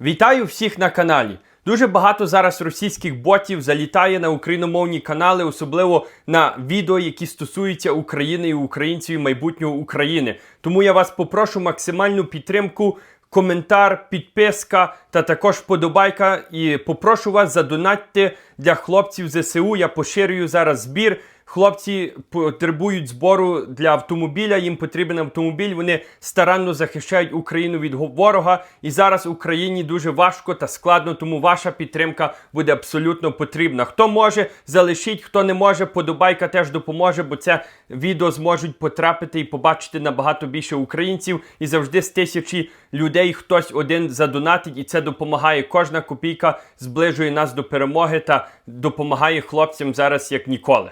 Вітаю всіх на каналі. Дуже багато зараз російських ботів залітає на україномовні канали, особливо на відео, які стосуються України і українців і майбутнього України. Тому я вас попрошу максимальну підтримку, коментар, підписка та також вподобайка. І попрошу вас задонатьте для хлопців ЗСУ. Я поширюю зараз збір. Хлопці потребують збору для автомобіля. Їм потрібен автомобіль. Вони старанно захищають Україну від ворога. І зараз Україні дуже важко та складно, тому ваша підтримка буде абсолютно потрібна. Хто може, залишіть, хто не може, подобайка теж допоможе, бо це відео зможуть потрапити і побачити набагато більше українців. І завжди з тисячі людей хтось один задонатить, і це допомагає. Кожна копійка зближує нас до перемоги та допомагає хлопцям зараз як ніколи.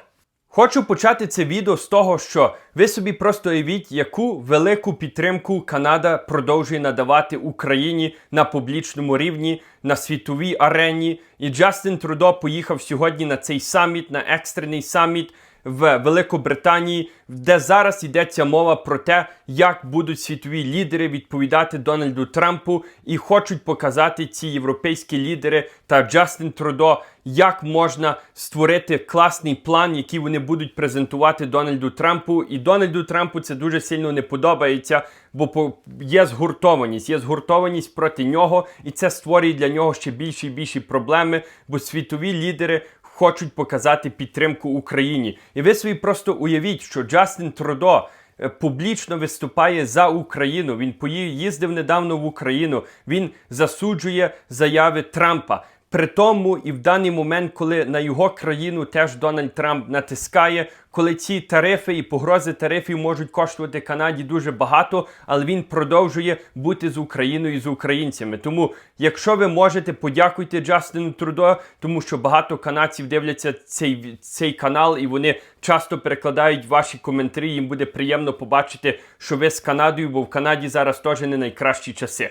Хочу почати це відео з того, що ви собі просто уявіть, яку велику підтримку Канада продовжує надавати Україні на публічному рівні, на світовій арені. І Джастин Трудо поїхав сьогодні на цей саміт, на екстрений саміт в Великобританії, де зараз йдеться мова про те, як будуть світові лідери відповідати Дональду Трампу і хочуть показати ці європейські лідери та Джастин Трудо, як можна створити класний план, який вони будуть презентувати Дональду Трампу. І Дональду Трампу це дуже сильно не подобається, бо є згуртованість, є згуртованість проти нього, і це створює для нього ще більші і більші проблеми, бо світові лідери хочуть показати підтримку Україні. І ви собі просто уявіть, що Джастин Трудо е, публічно виступає за Україну. Він поїв, їздив недавно в Україну. Він засуджує заяви Трампа. При тому і в даний момент, коли на його країну теж Дональд Трамп натискає, коли ці тарифи і погрози тарифів можуть коштувати Канаді дуже багато, але він продовжує бути з Україною і з українцями. Тому, якщо ви можете, подякуйте Джастину Трудо, тому що багато канадців дивляться цей, цей канал і вони часто перекладають ваші коментарі. Їм буде приємно побачити, що ви з Канадою, бо в Канаді зараз теж не найкращі часи.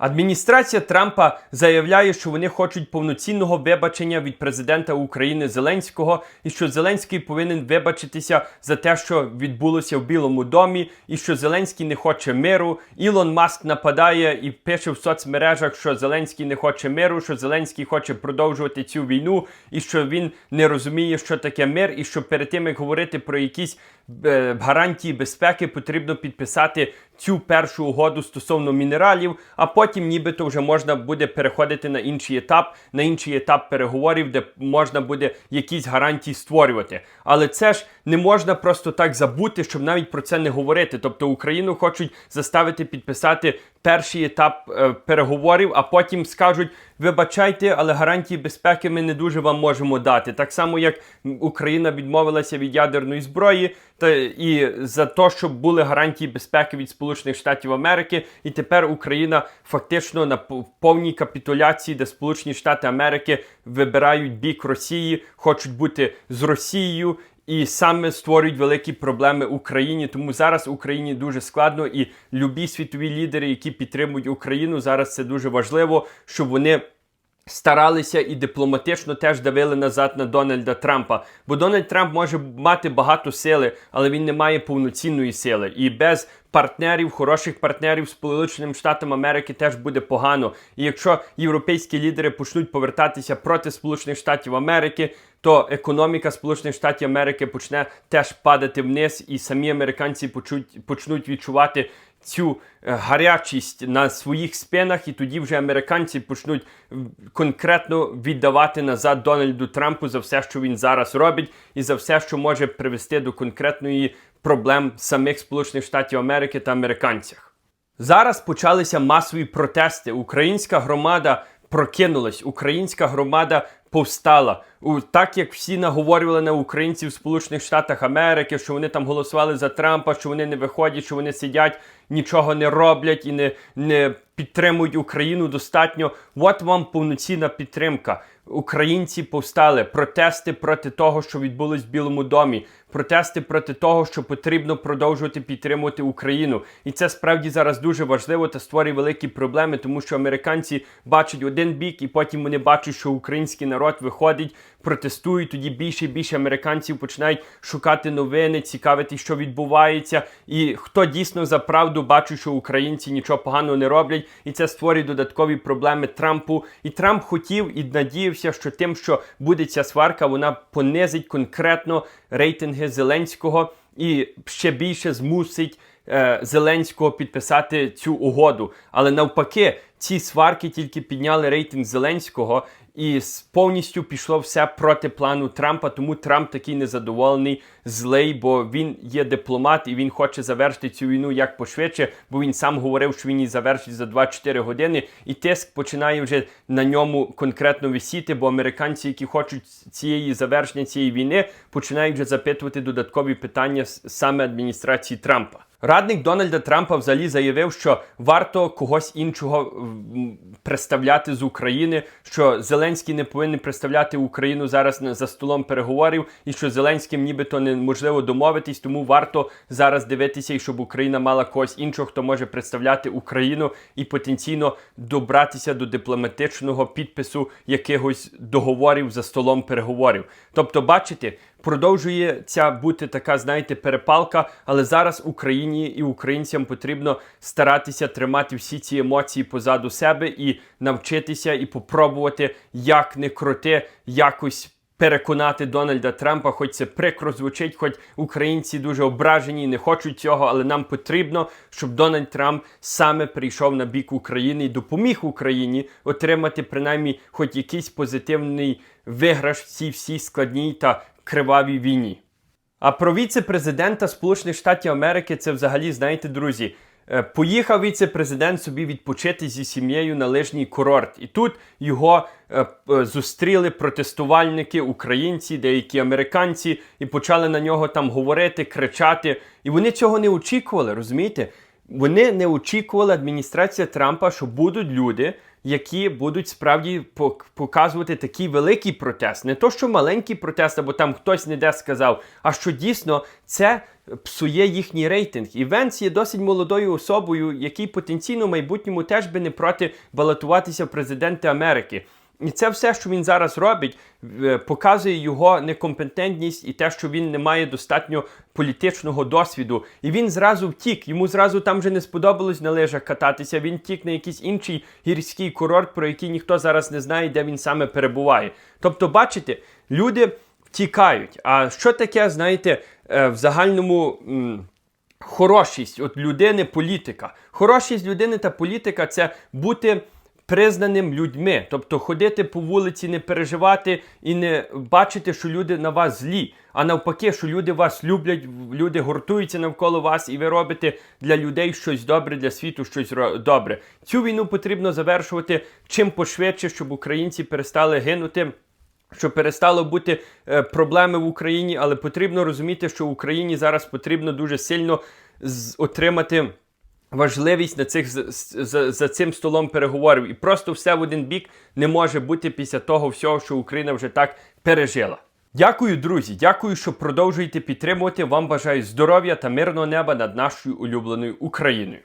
Адміністрація Трампа заявляє, що вони хочуть повноцінного вибачення від президента України Зеленського, і що Зеленський повинен вибачитися за те, що відбулося в Білому домі, і що Зеленський не хоче миру. Ілон Маск нападає і пише в соцмережах, що Зеленський не хоче миру, що Зеленський хоче продовжувати цю війну, і що він не розуміє, що таке мир, і що перед тим як говорити про якісь гарантії безпеки, потрібно підписати цю першу угоду стосовно мінералів, а потім нібито вже можна буде переходити на інший етап, на інший етап переговорів, де можна буде якісь гарантії створювати. Але це ж не можна просто так забути, щоб навіть про це не говорити. Тобто Україну хочуть заставити підписати перший етап е, переговорів, а потім скажуть: вибачайте, але гарантії безпеки ми не дуже вам можемо дати. Так само, як Україна відмовилася від ядерної зброї, та і за те, щоб були гарантії безпеки від Сполучених Штатів Америки, і тепер Україна фактично на повній капітуляції, де Сполучені Штати Америки вибирають бік Росії, хочуть бути з Росією. І саме створюють великі проблеми Україні. Тому зараз Україні дуже складно, і любі світові лідери, які підтримують Україну, зараз це дуже важливо, щоб вони старалися і дипломатично теж давили назад на Дональда Трампа. Бо Дональд Трамп може мати багато сили, але він не має повноцінної сили. І без партнерів, хороших партнерів Сполученим Штатам Америки теж буде погано. І якщо європейські лідери почнуть повертатися проти Сполучених Штатів Америки, то економіка Сполучених Штатів Америки почне теж падати вниз, і самі американці почуть, почнуть відчувати цю е, гарячість на своїх спинах, і тоді вже американці почнуть конкретно віддавати назад Дональду Трампу за все, що він зараз робить, і за все, що може привести до конкретної проблем самих Сполучених Штатів Америки та американцях. Зараз почалися масові протести. Українська громада прокинулась, українська громада повстала. У, так як всі наговорювали на українців в Сполучених Штатах Америки, що вони там голосували за Трампа, що вони не виходять, що вони сидять, нічого не роблять і не, не підтримують Україну достатньо. От вам повноцінна підтримка. Українці повстали протести проти того, що відбулось в Білому домі, протести проти того, що потрібно продовжувати підтримувати Україну. І це справді зараз дуже важливо та створює великі проблеми, тому що американці бачать один бік, і потім вони бачать, що український народ виходить, протестують, тоді більше і більше американців починають шукати новини, цікавити, що відбувається. І хто дійсно за правду бачить, що українці нічого поганого не роблять, і це створює додаткові проблеми Трампу. І Трамп хотів і надіявся, що тим, що буде ця сварка, вона понизить конкретно рейтинги Зеленського і ще більше змусить е, Зеленського підписати цю угоду. Але навпаки, ці сварки тільки підняли рейтинг Зеленського. І повністю пішло все проти плану Трампа, тому Трамп такий незадоволений, злий, бо він є дипломат і він хоче завершити цю війну як пошвидше, бо він сам говорив, що він її завершить за 24 години, і тиск починає вже на ньому конкретно висіти, бо американці, які хочуть цієї завершення цієї війни, починають вже запитувати додаткові питання саме адміністрації Трампа. Радник Дональда Трампа взагалі заявив, що варто когось іншого представляти з України, що Зеленський не повинен представляти Україну зараз за столом переговорів, і що Зеленським нібито неможливо домовитись, тому варто зараз дивитися, і щоб Україна мала когось іншого, хто може представляти Україну і потенційно добратися до дипломатичного підпису якихось договорів за столом переговорів. Тобто, бачите, продовжує ця бути така, знаєте, перепалка, але зараз Україні і українцям потрібно старатися тримати всі ці емоції позаду себе і навчитися і попробувати, як не крути, якось. Переконати Дональда Трампа, хоч це прикро звучить, хоч українці дуже ображені і не хочуть цього, але нам потрібно, щоб Дональд Трамп саме прийшов на бік України і допоміг Україні отримати принаймні хоч якийсь позитивний виграш в цій всій складній та кривавій війні. А про віце-президента Сполучених Штатів Америки це взагалі, знаєте, друзі. Е, Поїхав віце-президент собі відпочити зі сім'єю на лижній курорт. І тут його е, е, зустріли протестувальники, українці, деякі американці, і почали на нього там говорити, кричати. І вони цього не очікували, розумієте? Вони не очікували адміністрація Трампа, що будуть люди, які будуть справді пок- показувати такий великий протест. Не то, що маленький протест, або там хтось не де сказав, а що дійсно це псує їхній рейтинг. І Венс є досить молодою особою, який потенційно в майбутньому теж би не проти балотуватися в президенти Америки. І це все, що він зараз робить, е, показує його некомпетентність і те, що він не має достатньо політичного досвіду. І він зразу втік. Йому зразу там вже не сподобалось на лижах кататися. Він втік на якийсь інший гірський курорт, про який ніхто зараз не знає, де він саме перебуває. Тобто, бачите, люди втікають. А що таке, знаєте, е, в загальному. Хорошість от людини політика. Хорошість людини та політика це бути признаним людьми. Тобто ходити по вулиці, не переживати і не бачити, що люди на вас злі, а навпаки, що люди вас люблять, люди гуртуються навколо вас, і ви робите для людей щось добре, для світу щось добре. Цю війну потрібно завершувати чим пошвидше, щоб українці перестали гинути. Що перестало бути е, проблеми в Україні, але потрібно розуміти, що Україні зараз потрібно дуже сильно отримати важливість на цих за, за, цим столом переговорів. І просто все в один бік не може бути після того всього, що Україна вже так пережила. Дякую, друзі. Дякую, що продовжуєте підтримувати. Вам бажаю здоров'я та мирного неба над нашою улюбленою Україною.